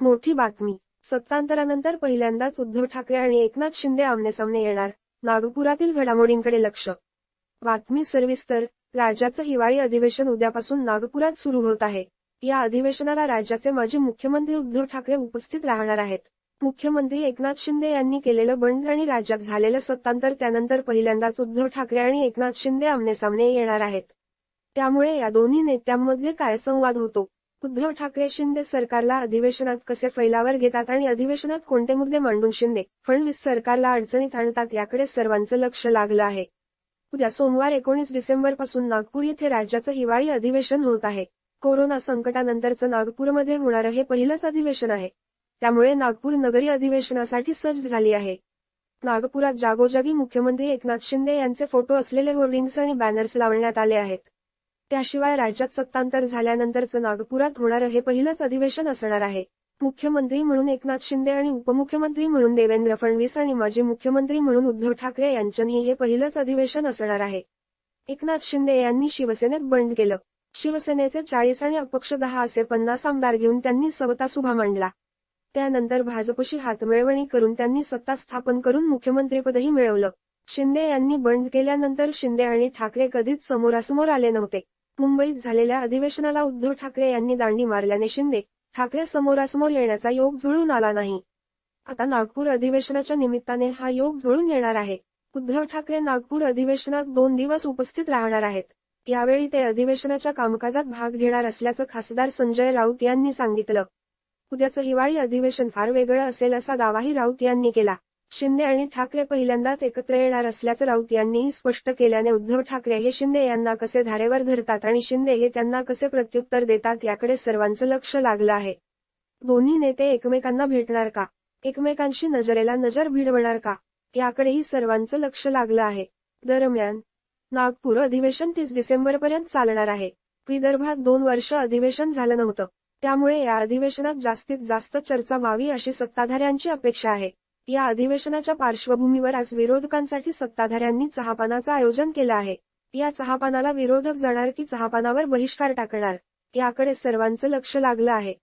मोठी बातमी. सत्तांतरानंतर पहिल्यांदाच उद्धव ठाकरे आणि एकनाथ शिंदे आमनेसामने येणार. नागपुरातील घडामोडींकडे लक्ष. बातमी सविस्तर राज्याचं हिवाळी अधिवेशन उद्यापासून नागपुरात सुरू होत आहे. या अधिवेशनाला राज्याचे माजी मुख्यमंत्री उद्धव ठाकरे उपस्थित राहणार आहेत. मुख्यमंत्री एकनाथ शिंदे यांनी केलेलं बंड आणि राज्यात झालेलं सत्तांतर त्यानंतर पहिल्यांदाच उद्धव ठाकरे आणि एकनाथ शिंदे आमनेसामने येणार आहेत. त्यामुळे या दोन्ही नेत्यांमध्ये काय संवाद होतो? उद्धव ठाकरे शिंदे सरकारला अधिवेशनात कसे फैलावर घेतात आणि अधिवेशनात कोणते मुद्दे मांडून शिंदे? फडणवीस सरकारला अडचणीत आणतात याकडे सर्वांचं लक्ष लागलं आहे. उद्या सोमवार एकोणीस डिसेंबरपासून नागपूर येथे राज्याचं हिवाळी अधिवेशन होत आहे. कोरोना संकटानंतरचं नागपूरमध्ये होणारं हे पहिलंच अधिवेशन आहे. त्यामुळे नागपूर नगरी अधिवेशनासाठी सज्ज झाली आहे. नागपुरात जागोजागी मुख्यमंत्री एकनाथ शिंदे यांचे फोटो असलेले होर्डिंग्स आणि बॅनर्स लावण्यात आले आहेत. त्याशिवाय राज्यात सत्तांतर झाल्यानंतरचं नागपुरात होणारं हे पहिलंच अधिवेशन असणार आहे. मुख्यमंत्री म्हणून एकनाथ शिंदे आणि उपमुख्यमंत्री म्हणून देवेंद्र फडणवीस आणि माजी मुख्यमंत्री म्हणून उद्धव ठाकरे यांच्यानी हे पहिलंच अधिवेशन असणार आहे. एकनाथ शिंदे यांनी शिवसेनेत बंड केलं. शिवसेनेचे चाळीस आणि अपक्ष दहा असे पन्नास आमदार घेऊन त्यांनी सवतासुभा मांडला. त्यानंतर भाजपशी हातमिळवणी करून त्यांनी सत्ता स्थापन करून मुख्यमंत्रीपदही मिळवलं. शिंदे यांनी बंड केल्यानंतर शिंदे आणि ठाकरे कधीच समोरासमोर आले नव्हते. मुंबईत झालेल्या अधिवेशनाला उद्धव ठाकरे यांनी दांडी मारल्याने शिंदे ठाकरे समोरासमोर येण्याचा योग जुळून आला नाही. आता नागपूर अधिवेशनाच्या निमित्ताने हा योग जुळून येणार आहे. उद्धव ठाकरे नागपूर अधिवेशनात दोन दिवस उपस्थित राहणार आहेत. यावेळी ते अधिवेशनाच्या कामकाजात भाग घेणार असल्याचं खासदार संजय राऊत यांनी सांगितलं. उद्याचं हिवाळी अधिवेशन फार वेगळं असेल असा दावाही राऊत यांनी केला. शिंदे आणि ठाकरे पहिल्यांदाच एकत्र येणार असल्याचं राऊत यांनीही स्पष्ट केल्याने उद्धव ठाकरे हे शिंदे यांना कसे धारेवर धरतात आणि शिंदे हे त्यांना कसे प्रत्युत्तर देतात याकडे सर्वांचं लक्ष लागलं आहे. दोन्ही नेते एकमेकांना भेटणार का? एकमेकांशी नजरेला नजर भिडवणार का? याकडेही सर्वांचं लक्ष लागलं आहे. दरम्यान नागपूर अधिवेशन तीस डिसेंबरपर्यंत चालणार आहे. विदर्भात दोन वर्ष अधिवेशन झालं नव्हतं. त्यामुळे या अधिवेशनात जास्तीत जास्त चर्चा व्हावी अशी सत्ताधाऱ्यांची अपेक्षा आहे. या अधिवेशनाच्या पार्श्वभूमीवर आज विरोधकांसाठी सत्ताधाऱ्यांनी चहापानाचं आयोजन केलं आहे. या चहापानाला विरोधक जाणार की चहापानावर बहिष्कार टाकणार याकडे सर्वांचं लक्ष लागलं आहे.